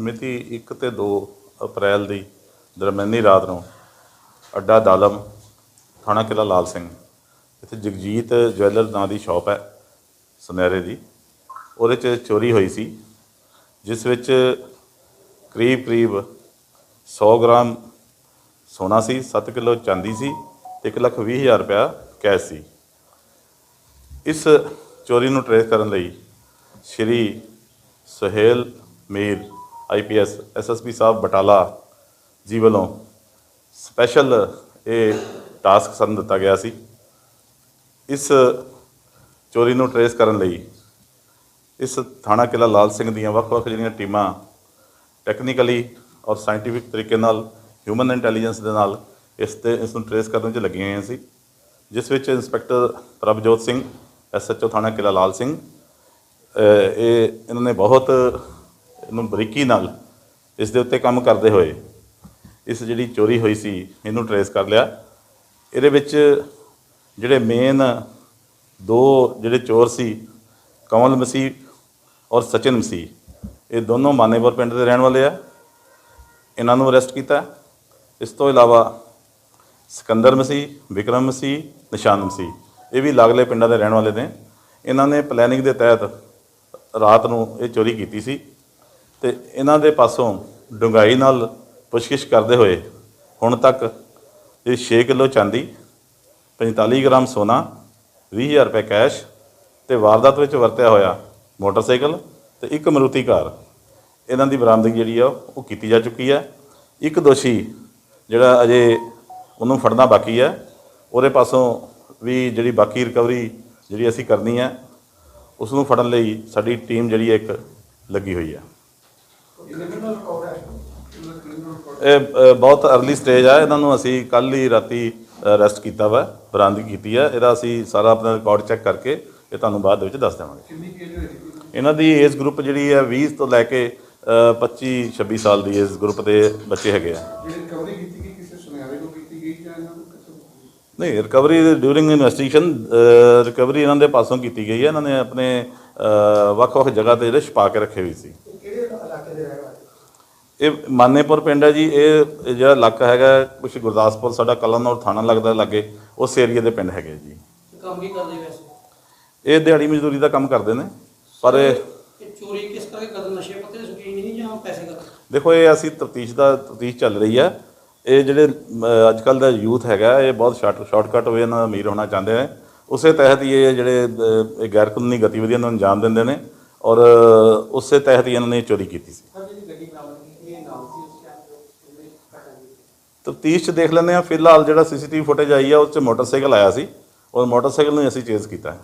ਮਿਤੀ 1 ਤੇ 2 ਅਪ੍ਰੈਲ ਦੀ ਦਰਮਿਆਨੀ ਰਾਤ ਨੂੰ ਅੱਡਾ ਦਾਲਮ, ਥਾਣਾ ਕਿਲਾ ਲਾਲ ਸਿੰਘ। ਇੱਥੇ ਜਗਜੀਤ ਜਵੈਲਰ ਨਾਂ ਦੀ ਸ਼ਾਪ ਹੈ ਸੁਨਹਿਰੇ ਦੀ। ਉਹਦੇ 'ਚ ਚੋਰੀ ਹੋਈ ਸੀ, ਜਿਸ ਵਿੱਚ ਕਰੀਬ ਕਰੀਬ 100 ਗ੍ਰਾਮ ਸੋਨਾ ਸੀ 7 ਕਿਲੋ ਚਾਂਦੀ ਸੀ ਤੇ ਇੱਕ ਲੱਖ ਵੀਹ ਹਜ਼ਾਰ ਰੁਪਇਆ ਕੈਸ਼ ਸੀ। ਇਸ ਚੋਰੀ ਨੂੰ ਟਰੇਸ ਕਰਨ ਲਈ ਸ਼੍ਰੀ ਸੁਹੇਲ ਮੀਰ ਆਈਪੀਐਸ ਐਸਐਸਪੀ ਸਾਹਿਬ ਬਟਾਲਾ ਜੀ ਵੱਲੋਂ ਸਪੈਸ਼ਲ ਇਹ ਟਾਸਕ ਸਾਨੂੰ ਦਿੱਤਾ ਗਿਆ ਸੀ। ਇਸ ਚੋਰੀ ਨੂੰ ਟਰੇਸ ਕਰਨ ਲਈ ਇਸ ਥਾਣਾ ਕਿਲਾ ਲਾਲ ਸਿੰਘ ਦੀਆਂ ਵੱਖ-ਵੱਖ ਜਿਹੜੀਆਂ ਟੀਮਾਂ ਟੈਕਨੀਕਲੀ ਔਰ ਸਾਇੰਟੀਫਿਕ ਤਰੀਕੇ ਨਾਲ ਹਿਊਮਨ ਇੰਟੈਲੀਜੈਂਸ ਦੇ ਨਾਲ ਇਸ ਤੇ, ਇਸ ਨੂੰ ਟਰੇਸ ਕਰਨ 'ਚ ਲੱਗੀਆਂ ਹੋਈਆਂ ਸੀ। ਜਿਸ ਵਿੱਚ ਇੰਸਪੈਕਟਰ ਪ੍ਰਭਜੋਤ ਸਿੰਘ ਐਸਐਚਓ ਥਾਣਾ ਕਿਲਾ ਲਾਲ ਸਿੰਘ ਇਹ, ਇਹਨਾਂ ਨੇ ਬਹੁਤ ਇਹਨੂੰ ਬਰੀਕੀ ਨਾਲ ਇਸ ਦੇ ਉੱਤੇ ਕੰਮ ਕਰਦੇ ਹੋਏ ਇਸ ਜਿਹੜੀ ਚੋਰੀ ਹੋਈ ਸੀ ਇਹਨੂੰ ਟਰੇਸ ਕਰ ਲਿਆ। ਇਹਦੇ ਵਿੱਚ ਜਿਹੜੇ ਮੇਨ ਦੋ ਜਿਹੜੇ ਚੋਰ ਸੀ, ਕਮਲ ਮਸੀਹ ਔਰ ਸਚਿਨ ਮਸੀਹ, ਇਹ ਦੋਨੋਂ ਮਾਨੇਵਰ ਪਿੰਡ ਦੇ ਰਹਿਣ ਵਾਲੇ ਆ। ਇਹਨਾਂ ਨੂੰ ਅਰੈਸਟ ਕੀਤਾ। ਇਸ ਤੋਂ ਇਲਾਵਾ ਸਿਕੰਦਰ ਮਸੀਹ, ਵਿਕਰਮ ਮਸੀਹ, ਨਿਸ਼ਾਨ ਮਸੀਹ, ਇਹ ਵੀ ਲਾਗਲੇ ਪਿੰਡਾਂ ਦੇ ਰਹਿਣ ਵਾਲੇ ਨੇ। ਇਹਨਾਂ ਨੇ ਪਲੈਨਿੰਗ ਦੇ ਤਹਿਤ ਰਾਤ ਨੂੰ ਇਹ ਚੋਰੀ ਕੀਤੀ ਸੀ। ਤੇ ਇਹਨਾਂ ਦੇ ਪਾਸੋਂ ਡੂੰਘਾਈ ਨਾਲ ਪੁੱਛਗਿੱਛ ਕਰਦੇ ਹੋਏ ਹੁਣ ਤੱਕ ਇਹ 6 ਕਿਲੋ ਚਾਂਦੀ 45 ਗ੍ਰਾਮ ਸੋਨਾ 20000 ਰੁਪਏ ਕੈਸ਼ ਤੇ ਵਾਰਦਾਤ ਵਿੱਚ ਵਰਤਿਆ ਹੋਇਆ ਮੋਟਰਸਾਈਕਲ ਤੇ ਇੱਕ ਮਰੂਤੀ ਕਾਰ। ਇਹਨਾਂ ਦੀ ਬਰਾਮਦਗੀ ਜਿਹੜੀ ਆ, ਉਹ ਕੀਤੀ ਜਾ ਚੁੱਕੀ ਹੈ। ਇੱਕ ਦੋਸ਼ੀ ਜਿਹੜਾ ਅਜੇ ਉਹਨੂੰ ਫੜਨਾ ਬਾਕੀ ਹੈ। ਉਹਦੇ ਪਾਸੋਂ ਵੀ ਜਿਹੜੀ ਬਾਕੀ ਰਿਕਵਰੀ ਜਿਹੜੀ ਅਸੀਂ ਕਰਨੀ ਹੈ ਉਸ ਨੂੰ ਫੜਨ ਲਈ ਸਾਡੀ ਟੀਮ ਜਿਹੜੀ ਹੈ ਇੱਕ ਲੱਗੀ ਹੋਈ ਹੈ। ਇਹ ਬਹੁਤ ਅਰਲੀ ਸਟੇਜ ਆ ਇਹਨਾਂ ਨੂੰ ਅਸੀਂ ਕੱਲ ਹੀ ਰਾਤੀ ਅਰੈਸਟ ਕੀਤਾ ਵਾ ਬਰਾਮਦਗੀ ਕੀਤੀ ਹੈ ਇਹਦਾ ਅਸੀਂ ਸਾਰਾ ਆਪਣਾ ਰਿਕਾਰਡ ਚੈੱਕ ਕਰਕੇ ਇਹ ਤੁਹਾਨੂੰ ਬਾਅਦ ਵਿੱਚ ਦੱਸ ਦੇਵਾਂਗੇ। ਇਹਨਾਂ ਦੀ ਏਜ ਗਰੁੱਪ ਜਿਹੜੀ ਹੈ 20 ਤੋਂ ਲੈ ਕੇ ਅ, 25 26 ਸਾਲ ਦੀ ਏਜ ਗਰੁੱਪ ਦੇ ਬੱਚੇ ਹੈਗੇ ਆ। ਨਹੀਂ ਰਿਕਵਰੀ ਡਿਊਰਿੰਗ ਇਨਵੈਸਟੀਗੇਸ਼ਨ ਰਿਕਵਰੀ ਇਹਨਾਂ ਦੇ ਪਾਸੋਂ ਕੀਤੀ ਗਈ ਹੈ ਇਹਨਾਂ ਨੇ ਆਪਣੇ ਵੱਖ-ਵੱਖ ਜਗ੍ਹਾ ਤੇ ਜਿਹੜੇ ਛਪਾ ਕੇ ਰੱਖੇ ਹੋਏ ਸੀ ਕਿਹੜੇ ਇਲਾਕੇ ਦੇ ਰਹਿਣ ਵਾਲੇ ਇਹ ਮਾਨੇਪੁਰ ਪਿੰਡ ਹੈ ਜੀ ਇਹ ਜਿਹੜਾ ਇਲਾਕਾ ਹੈਗਾ ਕੁਝ ਗੁਰਦਾਸਪੁਰ ਸਾਡਾ ਕਲਨੌਰ ਥਾਣਾ ਲੱਗਦਾ ਲਾਗੇ ਉਸ ਏਰੀਆ ਦੇ ਪਿੰਡ ਹੈਗੇ ਜੀ। ਕੰਮ ਕੀ ਕਰਦੇ ਵੈਸੇ? ਇਹ ਦਿਹਾੜੀ ਮਜ਼ਦੂਰੀ ਦਾ ਕੰਮ ਕਰਦੇ ਨੇ ਪਰ ਚੋਰੀ ਕਿਸ ਕਰਕੇ ਕਰਦੇ? ਨਸ਼ੇ ਪੱਤੇ ਦੇ ਸ਼ੌਕੀਨ ਨਹੀਂ ਜਾਂ ਪੈਸੇ ਕਰਕੇ ਦੇਖੋ ਇਹ ਅਸੀਂ ਤਫਤੀਸ਼ ਦਾ ਤਫਤੀਸ਼ ਚੱਲ ਰਹੀ ਹੈ ਇਹ ਜਿਹੜੇ ਅੱਜ ਕੱਲ ਦਾ ਯੂਥ ਹੈਗਾ ਇਹ ਬਹੁਤ ਸ਼ਾਰਟ ਸ਼ਾਰਟਕਟ ਵੇ ਨਾਲ ਅਮੀਰ ਹੋਣਾ ਚਾਹੁੰਦੇ ਨੇ। ਉਸੇ ਤਹਿਤ ਹੀ ਇਹ ਜਿਹੜੇ ਗੈਰ ਕਾਨੂੰਨੀ ਗਤੀਵਿਧੀਆਂ ਨੂੰ ਅੰਜਾਮ ਦਿੰਦੇ ਨੇ ਔਰ ਉਸੇ ਤਹਿਤ ਹੀ ਇਹਨਾਂ ਨੇ ਚੋਰੀ ਕੀਤੀ ਸੀ। ਤਫਤੀਸ਼ 'ਚ ਦੇਖ ਲੈਂਦੇ ਆ ਫਿਲਹਾਲ ਜਿਹੜਾ ਸੀਸੀਟੀਵੀ ਫੁਟੇਜ ਆਈ ਆ, ਉਸ 'ਚ ਮੋਟਰਸਾਈਕਲ ਆਇਆ ਸੀ। ਔਰ ਮੋਟਰਸਾਈਕਲ ਨੂੰ ਅਸੀਂ ਚੇਜ਼ ਕੀਤਾ ਹੈ।